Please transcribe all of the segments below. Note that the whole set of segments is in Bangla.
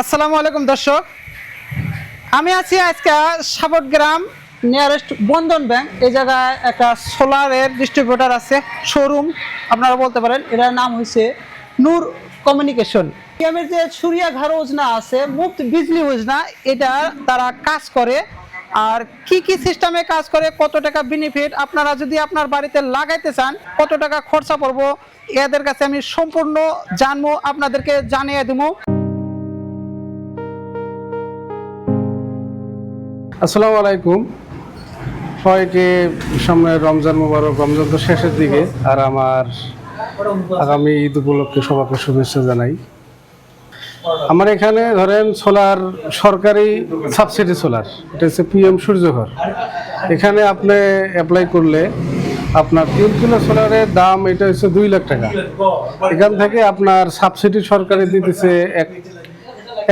আসসালামু আলাইকুম, দর্শক। আমি আছি আজকে সাবটগ্রাম নিয়ারেস্ট বন্ধন ব্যাংক এই জায়গায় একটা সোলারের ডিস্ট্রিবিউটার আছে শোরুম আপনারা বলতে পারেন, এটার নাম হয়েছে নূর কমিউনিকেশন এর যে সুরিয়া ঘর যোজনা আছে মুফত বিজলি যোজনা এটা তারা কাজ করে। আর কি কি সিস্টেমে কাজ করে, কত টাকা বেনিফিট আপনারা যদি আপনার বাড়িতে লাগাইতে চান, কত টাকা খরচা পড়ব? এদের কাছে আমি সম্পূর্ণ জানব, আপনাদেরকে জানিয়ে দেবো। আসসালামু আলাইকুম। সবাইকে সামনে রমজান মুবারক, রমজান তো শেষের দিকে, আর আমার আগামী ঈদ উপলক্ষে সবাইকে শুভেচ্ছা জানাই। আমার এখানে ধরেন সোলার, সরকারি সাবসিডি সোলার, এটা হচ্ছে পিএম সূর্যঘর। এখানে আপনি অ্যাপ্লাই করলে আপনার তিন কিলো সোলারের দাম এটা হচ্ছে দুই লাখ টাকা। এখান থেকে আপনার সাবসিডি সরকারি দিতেছে এক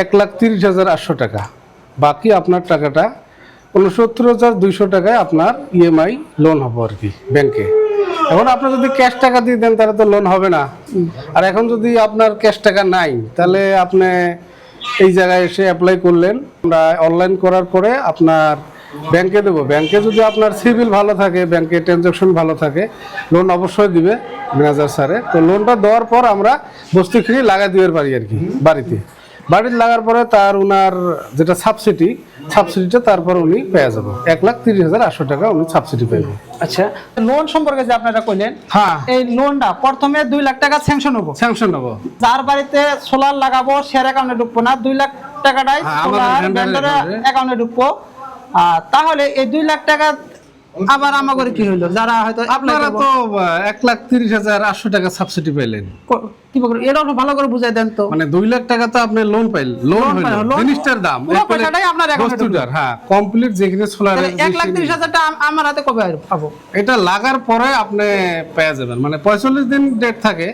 এক লাখ তিরিশ হাজার আটশো টাকা। বাকি আপনার টাকাটা উনসত্তর হাজার দুইশো টাকায় আপনার ইএমআই লোন হবে আর কি ব্যাংকে এখন আপনি যদি ক্যাশ টাকা দিয়ে দেন, তাহলে তো লোন হবে না। আর এখন যদি আপনার ক্যাশ টাকা নাই, তাহলে আপনি এই জায়গায় এসে অ্যাপ্লাই করলেন। আমরা অনলাইন করার পরে আপনার ব্যাংকে দেবো। ব্যাংকে যদি আপনার সিভিল ভালো থাকে ব্যাংকে ট্রানজাকশন ভালো থাকে লোন অবশ্যই দিবে ম্যানেজার স্যারে তো লোনটা দেওয়ার পর আমরা বস্তু কিনে লাগা দিতে পারি আর কি, বাড়িতে। বাড়িতে লাগার পরে তার উনার যেটা সাবসিডি সাবসিডিটা তারপর উনি পেয়ে যাব এক লাখ তিরিশ হাজার আটশো টাকা উনি সাবসিডি পাইবে আচ্ছা লোন সম্পর্কে যে আপনারা কইলেন হ্যাঁ। এই লোনটা প্রথমে দুই লাখ টাকা স্যাংশন হব স্যাংশন নেব। যার বাড়িতে সোলার লাগাবো শেয়ার অ্যাকাউন্টে ঢুকবো না দুই লাখ টাকাটাই সোলার। অ্যাকাউন্টে ঢুকবো। তাহলে এই দুই লাখ টাকা আবার কি যারা হয়তো আপনারা তো এক লাখ তিরিশ হাজার আটশো টাকা সাবসিডি পাইলেন। কি বলব এটাও ভালো করে বুঝাই দেন তো। মানে দুই লাখ টাকা তো আপনি লোন পাইল লোন জিনিসটার দাম। পয়সাটাই আপনার বস্তুটার হ্যাঁ কমপ্লিট যেখানে সোলার এক লাখ তিরিশ হাজার টাকা আমার হাতে কবে পাবো। এটা লাগার পরে আপনি পেয়ে যাবেন। মানে পঁয়তাল্লিশ দিন ডেট থাকে।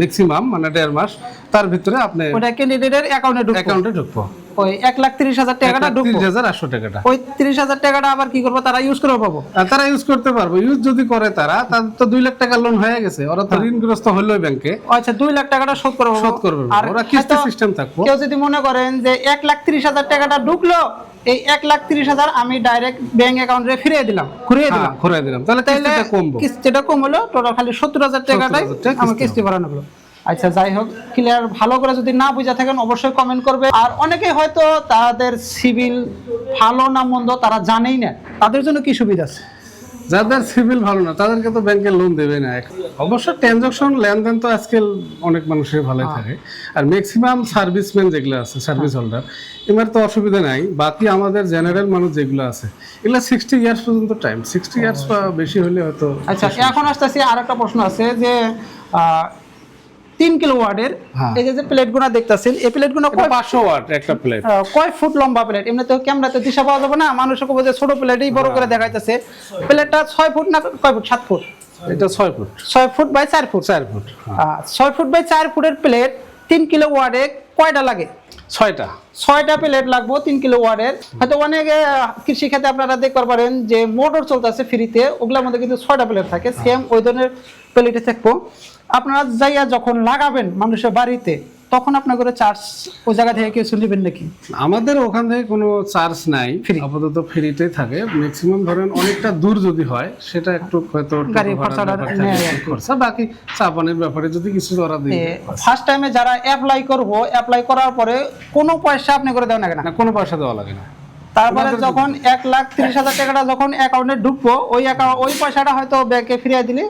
ম্যাক্সিমাম মানে দেড় মাস। তার ভিতরে আপনি ওটা ক্যান্ডিডেটের অ্যাকাউন্টে ঢুকবো। অ্যাকাউন্টে ঢুকবো। ওই এক লাখ তিরিশ হাজার টাকাটা তিরিশ হাজার আটশো টাকাটা। ওই তিরিশ হাজার টাকাটা আবার কি করব? তারা ইউজ করে পাবো। তারা ইউজ করতে পারবে। ইউজ যদি করে তারা তাদের তো দুই লাখ টাকা লোন হয়ে গেছে। ওরা তো ঋণগ্রস্ত হলো ব্যাংকে আচ্ছা দুই লাখ টাকাটা শোধ করে পাবো। শোধ করবে আর ওরা কিস্তি সিস্টেম থাকব। কেউ যদি মনে করেন যে এক লাখ তিরিশ হাজার টাকাটা ঢুকলো এই এক লাখ তিরিশ হাজার আমি ডাইরেক্ট ব্যাংক অ্যাকাউন্টে ফিরিয়ে দিলাম ঘুরিয়ে হ্যাঁ দিলাম। ঘুরে দিলাম। তাহলে কিস্তিটা কমবো। কিস্তিটা কম হলো টোটাল খালি সত্তর হাজার টাকাটাই আমার কিস্তি ভরানো হলো। আচ্ছা যাই হোক ক্লিয়ার ভালো করে যদি না বুঝা থাকেন অবশ্যই কমেন্ট করবে। আর অনেকে হয়তো তাদের সিভিল ভালো না মন্দ তারা জানেই না। তাদের জন্য কি সুবিধা আছে? যাদের সিভিল ভালো না তাদেরকে তো ব্যাংকে লোন দেবে না। অবশ্য ট্রানজাকশন লেনদেন তো আজকাল অনেক মানুষের ভালোই থাকে। আর ম্যাক্সিমাম সার্ভিসম্যান যেগুলো আছে সার্ভিস হোল্ডার এবার তো অসুবিধা নাই। বাকি আমাদের জেনারেল মানুষ যেগুলো আছে এগুলো সিক্সটি ইয়ার্স পর্যন্ত টাইম সিক্সটি ইয়ার্স বা বেশি হলে হয়তো আচ্ছা এখন আসতেছি আর একটা প্রশ্ন আছে যে তিন কিলো ওয়ার্ডের হ্যাঁ। এই যে প্লেটগুলো দেখতেছেন এই প্লেটগুলো কয় পাঁচশো ওয়াট একটা প্লেট। কয় ফুট লম্বা প্লেট? এমনি তো ক্যামেরাতে দিশা পাওয়া যাবে না মানুষের কবে যে ছোট প্লেটই বড় করে দেখাইতেছে। প্লেটটা ছয় ফুট না কয় ফুট? সাত ফুট। এটা ছয় ফুট। ছয় ফুট বাই চার ফুট। চার ফুট ছয় ফুট বাই চার ফুটের প্লেট তিন কিলো ওয়ার্ডে কয়টা লাগে? ছয়টা। ছয়টা প্লেট লাগবো তিন কিলো ওয়ার্ডের হয়তো অনেকে কৃষি খাতে আপনারা দেখতে পারেন যে মোটর চলতেছে ফ্রিতে ওগুলোর মধ্যে কিন্তু ছয়টা প্লেট থাকে। সেম ওই ধরনের প্লেটে থাকব। আপনারা যাইয়া যখন লাগাবেন মানুষের বাড়িতে তখন আপনার করে চার্জ ওই জায়গা থেকে কিছু নেবেন নাকি? আমাদের ওখান থেকে কোনো চার্জ নাই আপাতত ফ্রিতেই থাকে। ম্যাক্সিমাম ধরেন অনেকটা দূর যদি হয় সেটা একটু হয়তো গাড়ি খরচাটা। খরচা বাকি চা পানির ব্যাপারে যদি কিছু ওরা দিই ফার্স্ট টাইমে যারা অ্যাপ্লাই করব অ্যাপ্লাই করার পরে কোনো পয়সা আপনি করে দেওয়া লাগে না। কোনো পয়সা দেওয়া লাগে না। তারপরে যখন এক লাখ তিরিশ হাজার টাকাটা যখন অ্যাকাউন্টে ঢুকবো ওই অ্যাকাউন্ট ওই পয়সাটা হয়তো ব্যাংকে ফিরিয়ে দিলে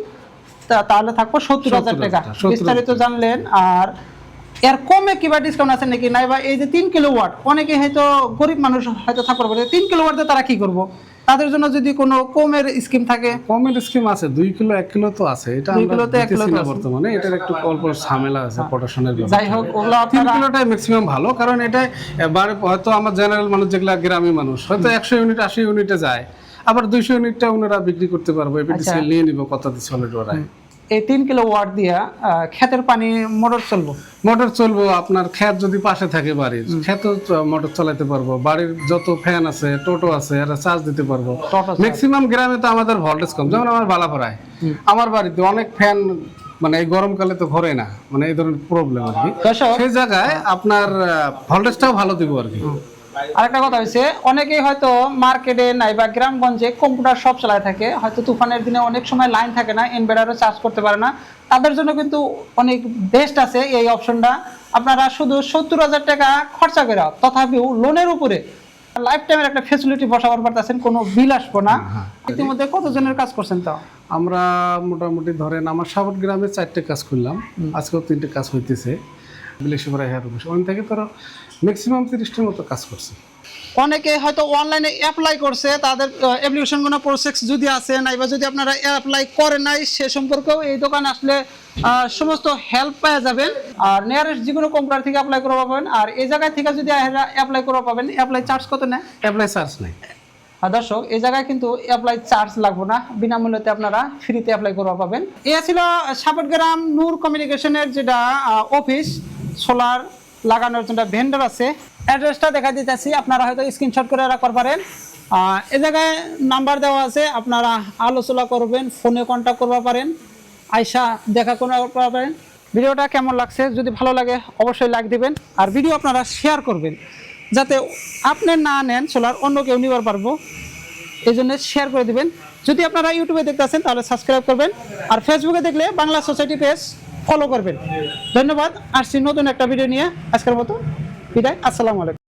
তাহলে থাকব সত্তর হাজার টাকা। টাকা, 70,000 বিস্তারিত জানলেন আর এর কমে কিবা ডিসকাউন্ট আছে নাকি? নাই বা এই যে তিন কিলো ওয়াট অনেকে হয়তো গরিব মানুষ হয়তো থাকতে পারে তিন কিলো ওয়াটে তারা কি করব? তাদের জন্য যদি কোনো কমের স্কিম থাকে? কমের স্কিম আছে দুই কিলো এক কিলো তো আছে। এটা দুই আমরা কিলোতে এক কিলো। বর্তমানে এটার একটু অল্প ঝামেলা আছে পটাশনের ব্যাপার। যাই হোক ওগুলো তিন কিলোটাই ম্যাক্সিমাম ভালো কারণ এটা এবারে হয়তো আমার জেনারেল মানুষ যেগুলা গ্রামীণ মানুষ হয়তো একশো ইউনিট আশি ইউনিটে যায় আবার দুইশো ইউনিটটা ওনারা বিক্রি করতে পারব। এপিটিসি আচ্ছা। নিয়ে নিব কত সলিড ওরাই এই তিন কিলো ওয়াট দিয়া ক্ষেতের পানি মোটর চলবো? মোটর চলবো আপনার ক্ষেত যদি পাশে থাকে বাড়ির ক্ষেত মোটর চালাতে পারব। বাড়ির যত ফ্যান আছে টোটো আছে এরা চার্জ দিতে পারব। ম্যাক্সিমাম গ্রামে তো আমাদের ভোল্টেজ কম। যেমন আমার বালাপাড়ায়। আমার বাড়িতে অনেক ফ্যান মানে এই গরমকালে তো ঘরে না। মানে এই ধরনের প্রবলেম আর কি। সেই জায়গায় আপনার ভোল্টেজটাও ভালো দিব আর কি। আরেকটা কথা হয়েছে অনেকেই হয়তো মার্কেটে নাই বা গ্রামগঞ্জে কম্পিউটার সব চালায় থাকে হয়তো তুফানের দিনে অনেক সময় লাইন থাকে না ইনভার্টারও চার্জ করতে পারে না। তাদের জন্য কিন্তু অনেক বেস্ট আছে এই অপশনটা। আপনারা শুধু সত্তর হাজার টাকা খরচা করে তথাপিও লোনের উপরে লাইফ টাইমের একটা ফেসিলিটি বসাবার পারতেছেন কোনো বিল আসব না। ইতিমধ্যে কতজনের কাজ করছেন তো আমরা মোটামুটি ধরেন আমার সাবট গ্রামে চারটে কাজ করলাম। আজকেও তিনটে কাজ হইতেছে। বিলেশিপাড়া হেয়ার অফিস ওখান থেকে ধরো ম্যাক্সিমাম তিরিশটার মতো কাজ করছি। অনেকে হয়তো অনলাইনে অ্যাপ্লাই করছে তাদের অ্যাপ্লিকেশনগুলো প্রসেস যদি আছে নাইবা যদি আপনারা অ্যাপ্লাই করেন নাই সে সম্পর্কেও এই দোকানে আসলে সমস্ত হেল্প পাওয়া যাবেন আর নিয়ারেস্ট যে কোনো কম্পিউটার থেকে অ্যাপ্লাই করা পাবেন আর এই জায়গায় থেকে যদি অ্যাপ্লাই করা পাবেন অ্যাপ্লাই চার্জ কত নেয়? অ্যাপ্লাই চার্জ নাই। দর্শক এই জায়গায় কিন্তু অ্যাপ্লাই চার্জ লাগবে না। বিনামূল্যতে আপনারা ফ্রিতে অ্যাপ্লাই করা পাবেন। এ ছিল সাপটগ্রাম নূর কমিউনিকেশনের যেটা অফিস সোলার লাগানোর জন্য ভেন্ডার আছে। অ্যাড্রেসটা দেখা দিতেছি, আপনারা হয়তো স্ক্রিনশট করে রাখতে পারেন। এ জায়গায় নাম্বার দেওয়া আছে, আপনারা আলোচনা করবেন ফোনে কন্ট্যাক্ট করতে পারেন। আয়সা দেখা কোনো পারেন। ভিডিওটা কেমন লাগছে? যদি ভালো লাগে, অবশ্যই লাইক দিবেন আর ভিডিও আপনারা শেয়ার করবেন। যাতে আপনি না নেন, সোলার অন্য কেউ নিবার পারব। এই জন্য শেয়ার করে দিবেন। যদি আপনারা ইউটিউবে দেখতে আছেন তাহলে সাবস্ক্রাইব করবেন। আর ফেসবুকে দেখলে বাংলা সোসাইটি পেজ ফলো করবেন। ধন্যবাদ। আসছি নতুন একটা ভিডিও নিয়ে। আজকের মতো বিদায়। আসসালামু আলাইকুম।